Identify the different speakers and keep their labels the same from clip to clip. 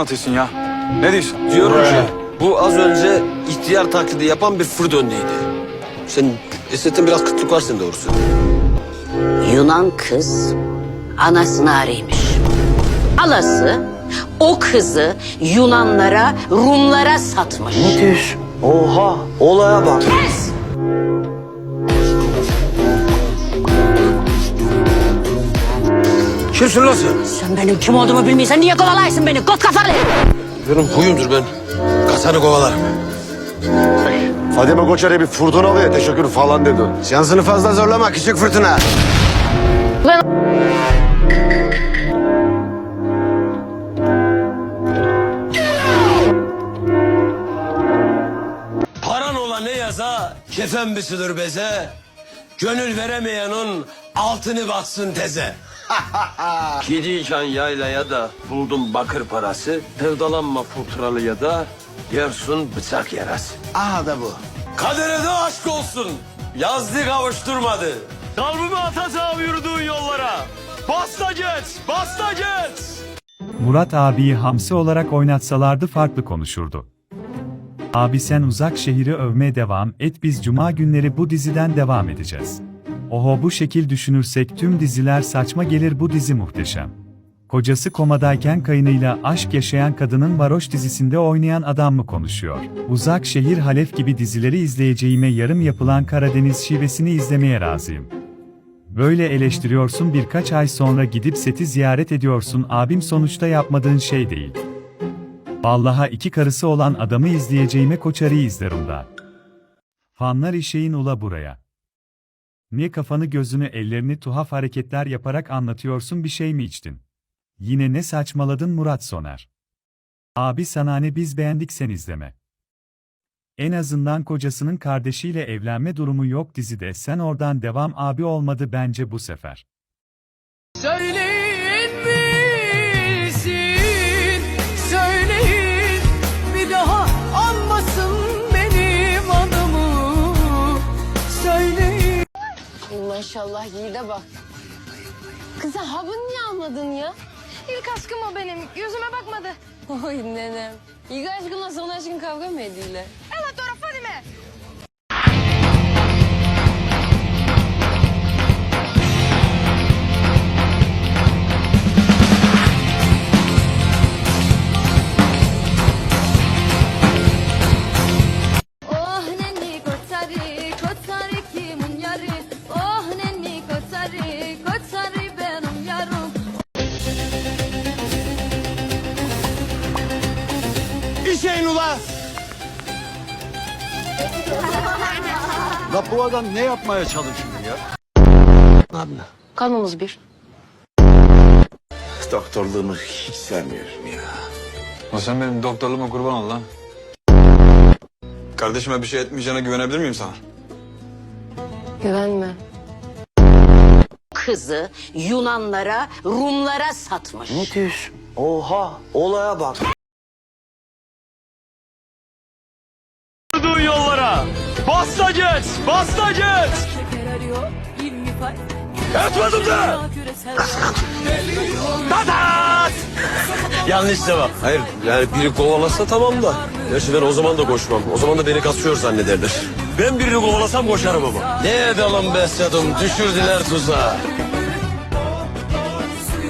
Speaker 1: anlatıyorsun ya? Ne diyorsun?
Speaker 2: Diyorum ki bu az önce ihtiyar taklidi yapan bir fır döndüydü. Sen esnetin biraz kıtlık var senin doğrusu.
Speaker 3: Yunan kız anasını araymış. Alası o kızı Yunanlara, Rumlara satmış.
Speaker 2: diyorsun? Oha olaya bak.
Speaker 3: Kes!
Speaker 2: Kimsin lan sen?
Speaker 3: Sen benim kim olduğumu bilmiyorsan niye kovalaysın beni? Kot kafalı!
Speaker 2: Benim huyumdur ben. Kasanı kovalarım.
Speaker 4: Fadime Koçer'e bir fırtınalı ya teşekkür falan dedi.
Speaker 2: Şansını fazla zorlama küçük fırtına. Paran ola ne yaza, kefen biçilir beze. Gönül veremeyenin altını baksın teze. Gidiyken yaylaya da buldum bakır parası. Sevdalanma fırtınalı ya da yersun bıçak yarası. Aha da bu. Kadere de aşk olsun. Yazdı kavuşturmadı. Kalbimi atacağım yürüdüğün yollara. Basta geç, basta geç.
Speaker 5: Murat abiyi hamsi olarak oynatsalardı farklı konuşurdu. Abi sen uzak şehri övmeye devam et biz cuma günleri bu diziden devam edeceğiz. Oho bu şekil düşünürsek tüm diziler saçma gelir bu dizi muhteşem. Kocası komadayken kayınıyla aşk yaşayan kadının varoş dizisinde oynayan adam mı konuşuyor? Uzak şehir Halef gibi dizileri izleyeceğime yarım yapılan Karadeniz şivesini izlemeye razıyım. Böyle eleştiriyorsun birkaç ay sonra gidip seti ziyaret ediyorsun abim sonuçta yapmadığın şey değil. Vallaha iki karısı olan adamı izleyeceğime koçarı izlerim da. Fanlar işeyin ula buraya. Niye kafanı gözünü ellerini tuhaf hareketler yaparak anlatıyorsun bir şey mi içtin? Yine ne saçmaladın Murat Soner? Abi sana ne biz beğendik sen izleme. En azından kocasının kardeşiyle evlenme durumu yok dizide sen oradan devam abi olmadı bence bu sefer.
Speaker 6: Söyleyin bilsin,
Speaker 7: Maşallah Yiğit'e bak. Kız sen ha bunu niye almadın ya? İlk aşkım o benim. Yüzüme bakmadı. Oy nenem. İlk aşkınla son aşkın kavga mı ediyorlar?
Speaker 2: İşeyin ula.
Speaker 4: La bu adam ne yapmaya çalışıyor ya?
Speaker 2: Abi.
Speaker 7: Kanımız bir.
Speaker 4: Doktorluğumu hiç sevmiyorum ya.
Speaker 1: O sen benim doktorluğuma kurban ol lan. Kardeşime bir şey etmeyeceğine güvenebilir miyim sana?
Speaker 7: Güvenme.
Speaker 3: Kızı Yunanlara, Rumlara satmış.
Speaker 2: Ne diyorsun? Oha olaya bak. Basta geç. Etmedim de. Tatat! Yanlış cevap. Hayır yani biri kovalasa tamam da. Gerçi ben o zaman da koşmam. O zaman da beni kasıyor zannederler. Ben birini kovalasam koşarım ama. Ne edelim Besyadım düşürdüler tuzağa.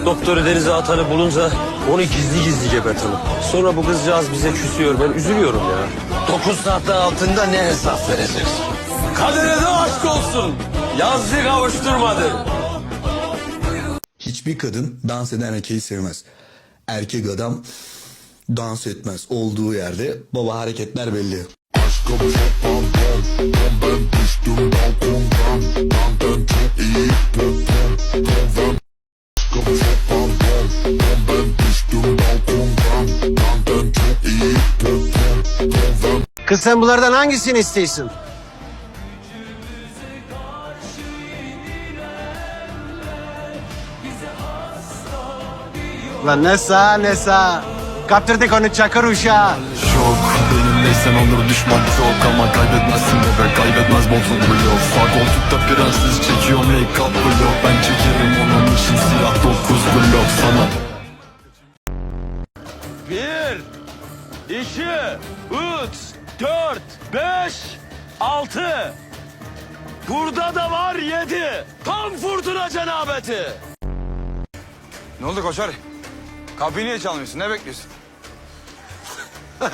Speaker 2: Doktoru denize atanı bulunca onu gizli gizli gebertelim. Sonra bu kızcağız bize küsüyor. Ben üzülüyorum ya. Dokuz saatte altında ne hesap vereceksin? Kadere de aşk olsun. Yazdı kavuşturmadı.
Speaker 8: Hiçbir kadın dans eden erkeği sevmez. Erkek adam dans etmez. Olduğu yerde baba hareketler belli.
Speaker 2: Kız sen bunlardan hangisini istiyorsun? Lan ne sağ ne sağ. Kaptırdık onu çakır uşağı.
Speaker 9: Şok Benimleysen olur düşman çok ama kaybetmezsin bebe kaybetmez bozuldu yok Sağ koltukta prenses çekiyor make-up blok Ben çekerim onun için silah dokuz blok sana
Speaker 2: Bir, iki, üç, dört, beş, altı. Burada da var yedi. Tam fırtına cenabeti.
Speaker 1: Ne oldu Koçer? Kapıyı niye çalmıyorsun? Ne bekliyorsun?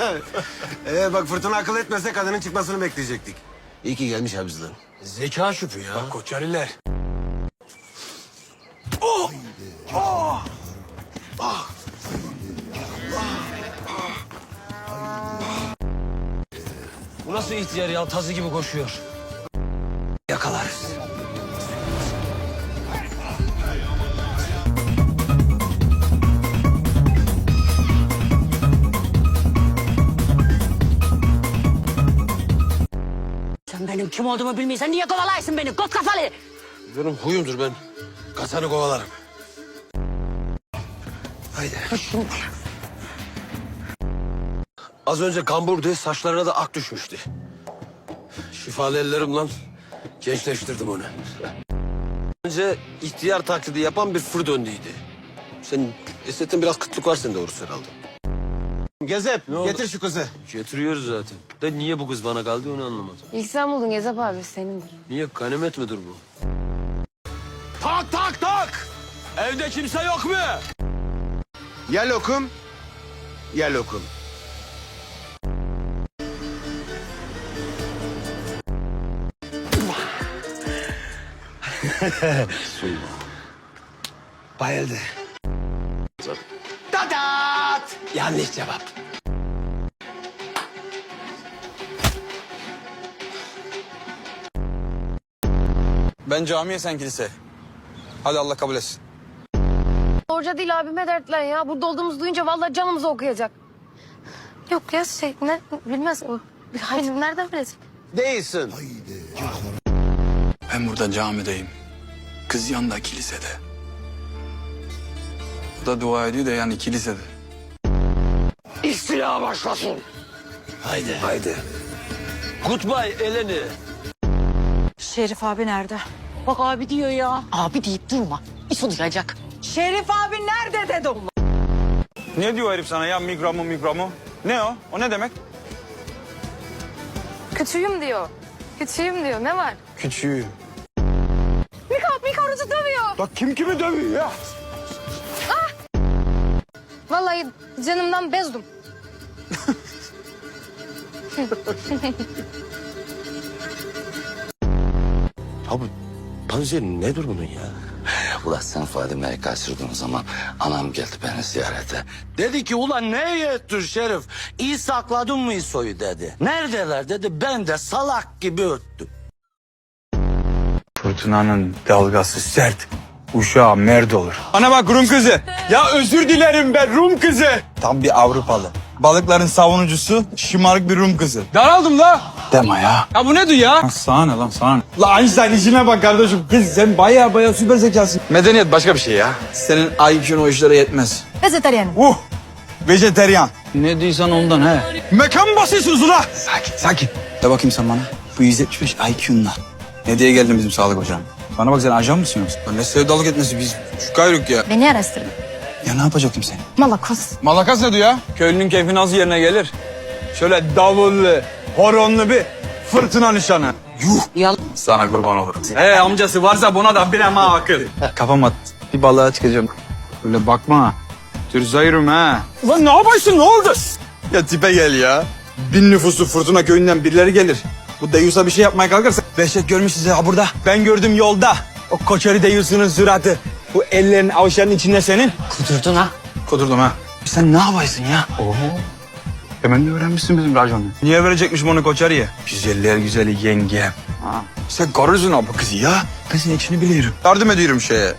Speaker 10: Ee, bak fırtına akıl etmese kadının çıkmasını bekleyecektik. İyi ki gelmiş abizler.
Speaker 2: Zeka şüpü ya.
Speaker 1: Bak Koçeriler.
Speaker 2: Bu nasıl ihtiyar ya? Tazı gibi koşuyor. Yakalarız.
Speaker 3: Sen benim kim olduğumu bilmiyorsan niye kovalaysın beni kot kafalı?
Speaker 2: Benim huyumdur ben. Kasanı kovalarım. Haydi. Az önce kamburdu, saçlarına da ak düşmüştü. Şifalı ellerimle gençleştirdim onu. Önce ihtiyar taklidi yapan bir fır döndüydü. Sen estetin biraz kıtlık var sende doğrusu herhalde.
Speaker 10: Gezep
Speaker 2: oldu?
Speaker 10: getir şu kızı.
Speaker 2: Getiriyoruz zaten. De niye bu kız bana kaldı onu anlamadım.
Speaker 7: İlk sen buldun Gezap abi senindir.
Speaker 2: Niye ganimet midir bu? Tak tak tak! Evde kimse yok mu?
Speaker 10: Ya lokum ya lokum.
Speaker 2: Bayıldı. Dadat! Yanlış cevap.
Speaker 1: Ben camiye sen kilise. Hadi Allah kabul etsin.
Speaker 7: Orca değil abime dertlen ya. Burada olduğumuzu duyunca vallahi canımızı okuyacak. Yok ya şey ne bilmez o. Hayır nereden bilecek?
Speaker 10: Değilsin.
Speaker 1: Ben burada camideyim. Kız yanında kilisede. Bu da dua ediyor da yani kilisede.
Speaker 2: İstila başlasın. Haydi. Haydi. Goodbye Eleni.
Speaker 6: Şerif abi nerede?
Speaker 3: Bak abi diyor ya. Abi deyip durma. İso duyacak.
Speaker 6: Şerif abi nerede dedim.
Speaker 1: Ne diyor herif sana ya mikro mu mikro mu? Ne o? O ne demek?
Speaker 7: Küçüğüm diyor. Küçüğüm diyor. Ne var?
Speaker 1: Küçüğü.
Speaker 7: Oruz'u dövüyor.
Speaker 1: Bak kim kimi dövüyor ya?
Speaker 7: Vallahi canımdan bezdum.
Speaker 2: Abi panzer nedir bunun ya?
Speaker 4: Ulan sen Fadime'yi kaçırdığın zaman anam geldi beni ziyarete.
Speaker 8: Dedi ki ulan ne ettin Şerif? İyi sakladın mı İso'yu dedi. Neredeler dedi. Ben de salak gibi öttüm.
Speaker 1: Fırtınanın dalgası sert. Uşağı merd olur. Ana bak Rum kızı. Ya özür dilerim ben Rum kızı. Tam bir Avrupalı. Balıkların savunucusu şımarık bir Rum kızı. Daraldım la. Deme ya. Ya bu ne diyor ya? Sana ne lan sana ne? La Einstein işine bak kardeşim. Kız sen baya baya süper zekasın. Medeniyet başka bir şey ya. Senin IQ'un o işlere yetmez.
Speaker 6: Vejetaryen.
Speaker 1: Uh! Vejeteryan. Ne diyorsan ondan he. Mekan basıyorsunuz ula? Sakin, sakin. De bakayım sen bana. Bu 175 IQ'nla. Ne diye geldin bizim sağlık hocam? Bana bak sen ajan mısın yoksa? Ya ne sevdalık etmesi biz şu gayruk ya.
Speaker 7: Beni araştırdın.
Speaker 1: Ya ne yapacaktım seni?
Speaker 7: Malakos.
Speaker 1: Malakas ne diyor ya? Köylünün keyfi nasıl yerine gelir? Şöyle davullu, horonlu bir fırtına nişanı. Yuh!
Speaker 3: Yalan.
Speaker 1: Sana kurban olurum. He amcası varsa buna da bir ama akıl. Kafam at. Bir balığa çıkacağım. Öyle bakma. Türzayırım ha. Ulan ne yaparsın ne oldu? Ya tipe gel ya. Bin nüfuslu fırtına köyünden birileri gelir. Bu deyusa bir şey yapmaya kalkarsa dehşet görmüşsünüz ha burada. Ben gördüm yolda. O koçeri deyusunun suratı. Bu ellerin avuçların içinde senin.
Speaker 3: Kudurdun ha.
Speaker 1: Kudurdum ha. Sen ne yapaysın ya? Oho. Hemen de öğrenmişsin bizim raconu. Niye verecekmişim onu koçarıya? Güzeller güzeli yengem. Ha. Sen karırsın abi kızı ya. Kızın içini biliyorum. Yardım ediyorum şeye.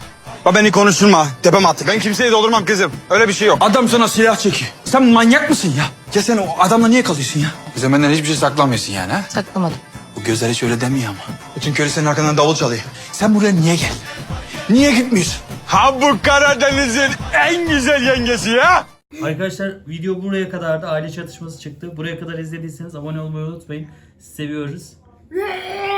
Speaker 1: Bak beni konuşturma. Tepem attı. Ben kimseyi doldurmam kızım. Öyle bir şey yok. Adam sana silah çekiyor. Sen manyak mısın ya? Ya sen o adamla niye kalıyorsun ya? Kızım benden hiçbir şey saklamıyorsun yani ha?
Speaker 7: Saklamadım.
Speaker 1: Bu gözler hiç öyle demiyor ama. Bütün köylü senin arkandan davul çalıyor. Sen buraya niye gel? Niye gitmiyorsun? Ha bu Karadeniz'in en güzel yengesi ya.
Speaker 11: Arkadaşlar video buraya kadardı. Aile çatışması çıktı. Buraya kadar izlediyseniz abone olmayı unutmayın. Seviyoruz.